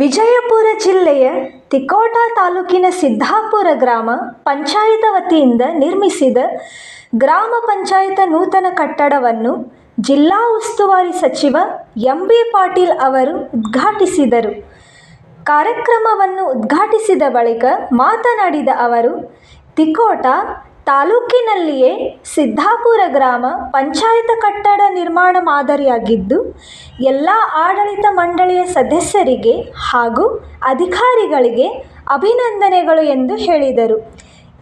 ವಿಜಯಪುರ ಜಿಲ್ಲೆಯ ತಿಕೋಟ ತಾಲೂಕಿನ ಸಿದ್ದಾಪುರ ಗ್ರಾಮ ಪಂಚಾಯತ ವತಿಯಿಂದ ನಿರ್ಮಿಸಿದ ಗ್ರಾಮ ಪಂಚಾಯತ ನೂತನ ಕಟ್ಟಡವನ್ನು ಜಿಲ್ಲಾ ಉಸ್ತುವಾರಿ ಸಚಿವ ಎಂ ಬಿ ಪಾಟೀಲ್ ಅವರು ಉದ್ಘಾಟಿಸಿದರು. ಕಾರ್ಯಕ್ರಮವನ್ನು ಉದ್ಘಾಟಿಸಿದ ಬಳಿಕ ಮಾತನಾಡಿದ ಅವರು, ತಿಕೋಟ ತಾಲೂಕಿನಲ್ಲಿಯೇ ಸಿದ್ದಾಪುರ ಗ್ರಾಮ ಪಂಚಾಯತ ಕಟ್ಟಡ ನಿರ್ಮಾಣ ಮಾದರಿಯಾಗಿದ್ದು, ಎಲ್ಲ ಆಡಳಿತ ಮಂಡಳಿಯ ಸದಸ್ಯರಿಗೆ ಹಾಗೂ ಅಧಿಕಾರಿಗಳಿಗೆ ಅಭಿನಂದನೆಗಳು ಎಂದು ಹೇಳಿದರು.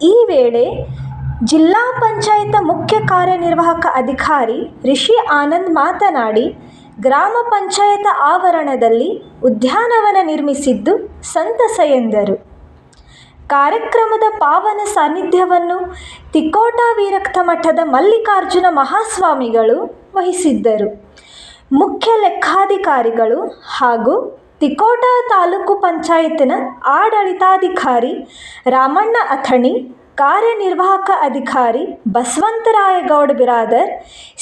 ಈ ವೇಳೆ ಜಿಲ್ಲಾ ಪಂಚಾಯತ ಮುಖ್ಯ ಕಾರ್ಯನಿರ್ವಾಹಕ ಅಧಿಕಾರಿ ರಿಷಿ ಆನಂದ್ ಮಾತನಾಡಿ, ಗ್ರಾಮ ಪಂಚಾಯತ ಆವರಣದಲ್ಲಿ ಉದ್ಯಾನವನ ನಿರ್ಮಿಸಿದ್ದು ಸಂತಸ ಎಂದರು. ಕಾರ್ಯಕ್ರಮದ ಪಾವನ ಸಾನ್ನಿಧ್ಯವನ್ನು ತಿಕೋಟ ವಿರಕ್ತ ಮಠದ ಮಲ್ಲಿಕಾರ್ಜುನ ಮಹಾಸ್ವಾಮಿಗಳು ವಹಿಸಿದ್ದರು. ಮುಖ್ಯ ಲೆಕ್ಕಾಧಿಕಾರಿಗಳು ಹಾಗೂ ತಿಕೋಟ ತಾಲೂಕು ಪಂಚಾಯತಿನ ಆಡಳಿತಾಧಿಕಾರಿ ರಾಮಣ್ಣ ಅಥಣಿ ಕಾರ್ಯನಿರ್ವಾಹಕ ಅಧಿಕಾರಿ ಬಸವಂತರಾಯಗೌಡ ಬಿರಾದರ್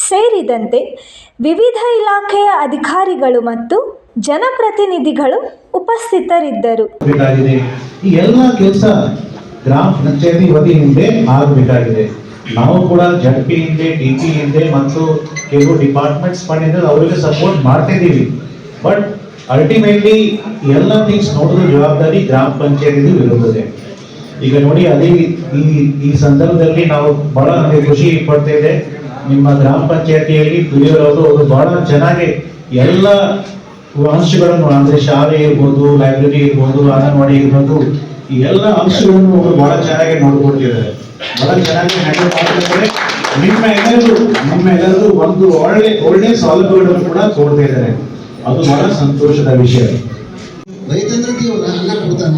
ಸೇರಿದಂತೆ ವಿವಿಧ ಇಲಾಖೆಯ ಅಧಿಕಾರಿಗಳು ಮತ್ತು ಜನಪ್ರತಿನಿಧಿಗಳು ಉಪಸ್ಥಿತರಿದ್ದರು. ಈ ಎಲ್ಲ ಕೆಲಸ ಗ್ರಾಮ ಪಂಚಾಯತಿ ವತಿಯಿಂದ ಆಗಬೇಕಾಗಿದೆ. ನಾವು ಕೂಡ ಜಡ್ ಪಿ ಹಿಂದೆ ಡಿ ಪಿ ಹಿಂದೆ ಮತ್ತು ಕೆಲವು ಡಿಪಾರ್ಟ್ಮೆಂಟ್ಸ್ ಮಾಡಿದ್ರೆ ಅವರಿಗೆ ಸಪೋರ್ಟ್ ಮಾಡ್ತಾ ಇದ್ದೀವಿ ಬಟ್ ಅಲ್ಟಿಮೇಟ್ಲಿ ಎಲ್ಲ ಥಿಂಗ್ಸ್ ನೋಡೋದು ಜವಾಬ್ದಾರಿ ಗ್ರಾಮ ಪಂಚಾಯತಿದು ಇರುತ್ತದೆ. ಈಗ ನೋಡಿ ಅದೇ ಈ ಈ ಸಂದರ್ಭದಲ್ಲಿ ನಾವು ಬಹಳ ನಮಗೆ ಖುಷಿ ಪಡ್ತಾ ಇದೆ ನಿಮ್ಮ ಗ್ರಾಮ ಪಂಚಾಯತಿಯಲ್ಲಿ ದುಡಿಯೋರವರು ಅವರು ಬಹಳ ಚೆನ್ನಾಗಿ ಎಲ್ಲ ಅಂಶಗಳನ್ನು, ಅಂದ್ರೆ ಶಾಲೆ ಇರ್ಬೋದು ಲೈಬ್ರರಿ ಇರ್ಬೋದು, ಅಂಗನವಾಡಿ ಇರ್ಬೋದು, ಈ ಎಲ್ಲ ಅಂಶಗಳನ್ನು ಅವರು ಬಹಳ ಚೆನ್ನಾಗಿ ನೋಡ್ಕೊಳ್ತಿದ್ದಾರೆ. ಬಹಳ ಚೆನ್ನಾಗಿ ಹ್ಯಾಂಡಲ್ ಮಾಡ್ತಿದ್ದಾರೆ. ನಿಮ್ಮ ಎಲ್ಲರೂ ನಿಮ್ಮ ಎಲ್ಲರೂ ಒಂದು ಒಳ್ಳೆ ಒಳ್ಳೆ ಸೌಲಭ್ಯಗಳನ್ನು ಕೂಡ ಕೊಡ್ತಾ ಇದ್ದಾರೆ. ಅದು ಬಹಳ ಸಂತೋಷದ ವಿಷಯ. ರೈತಂದ್ರೆ ಅನ್ನ ಕೊಡ್ತಾನ?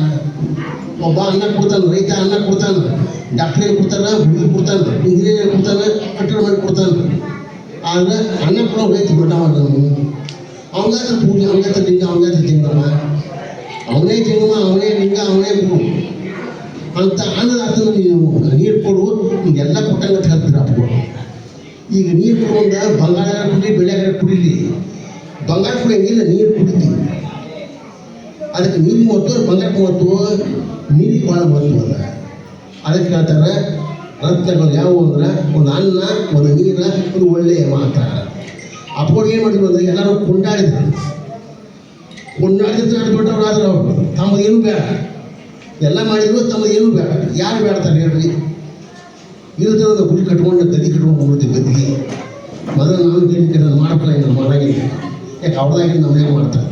ಒಬ್ಬ ಅನ್ನ ಕೊಡ್ತಾನೆ, ರೈತ ಅನ್ನ ಕೊಡ್ತಾನೆ ಡಾಕ್ಟರ್ ಏನು ಕೊಡ್ತಾನೆ, ಹುಡುಗಿ ಕೊಡ್ತಾನೆ ಇಂಜಿನಿಯರ್ ಕೊಡ್ತಾನ, ಕಟ್ಟಡ ಮಾಡಿ ಕೊಡ್ತಾನೆ. ಆದ್ರೆ ಅನ್ನ ಕೊಡೋ ರೈತ ಬಿಟ್ಟವ ನಾವು ಅವಂಗಾತ್ರ ಪೂಜೆ ಅವಂಗಾತ್ರ ಲಿಂಗ ಅವಂಗಾತ್ರ ತಿಂಗಮ್ಮ ಅವನೇ ತಿಂಗಮ್ಮ ಅವನೇ ಲಿಂಗ, ಅವನೇ ಗುರು ಅಂತ ಅನ್ನದಾತ ನೀವು ನೀರು ಕೊಡು ಎಲ್ಲ ಕೊಟ್ಟಂಗ ಹೇಳ್ತೀರ ಈಗ ನೀರು ಕೊಡುವಂದ ಬಂಗಾರ ಕುಡಿ ಬೆಳೆಗಾರ ಕುಡಿಲಿ ಬಂಗಾಳ ಕುಡಿಯಂಗಿಲ್ಲ ನೀರು ಕುಡಿತೀವಿ ಅದಕ್ಕೆ ನೀರು ಮಹತ್ವ ಬಂಗಾರ ಮಹತ್ವ ನೀರಿಗೆ ಭಾಳ ಮಹತ್ವ ಅದ ಅದಕ್ಕೆ ಹೇಳ್ತಾರೆ ರತ್ನಗಳು ಯಾವುವು ಅಂದ್ರೆ ಒಂದು ಅನ್ನ ಒಂದು ನೀರ ಒಂದು ಒಳ್ಳೆಯ ಮಾತ ಅಪ್ಪಗಳು ಏನು ಮಾಡಿದ್ರು ಅಂದ್ರೆ ಎಲ್ಲರೂ ಕೊಂಡಾಡಿದ್ರು ಕೊಂಡಾಡಿದ್ರೆ ಆಡ್ಬಿಟ್ಟವ್ರು ಆದ್ರೆ ಅವರು ತಮ್ಮದೇನು ಬೇಡ ಎಲ್ಲ ಮಾಡಿದ್ರು ತಮ್ಮದೇನು ಬೇಡ ಯಾರು ಬೇಡ್ತಾರೆ ಹೇಳ್ರಿ ಇರುತ್ತೆ ಒಂದು ಗುಡಿ ಕಟ್ಕೊಂಡು ಗದಿ ಕಟ್ಕೊಂಡು ಹೋಗ್ಬಿಡ್ತೀವಿ ಗದ್ದಿಗೆ ಮೊದಲು ನಾನು ಗದಿ ಕಟ್ಟ ಮಾಡಪ್ಪ ನಾನು ಮಾಡಂಗಿಲ್ಲ ಯಾಕೆ ಅವ್ರದಾಗಿ ನಮ್ಮನೆ ಮಾಡ್ತಾರೆ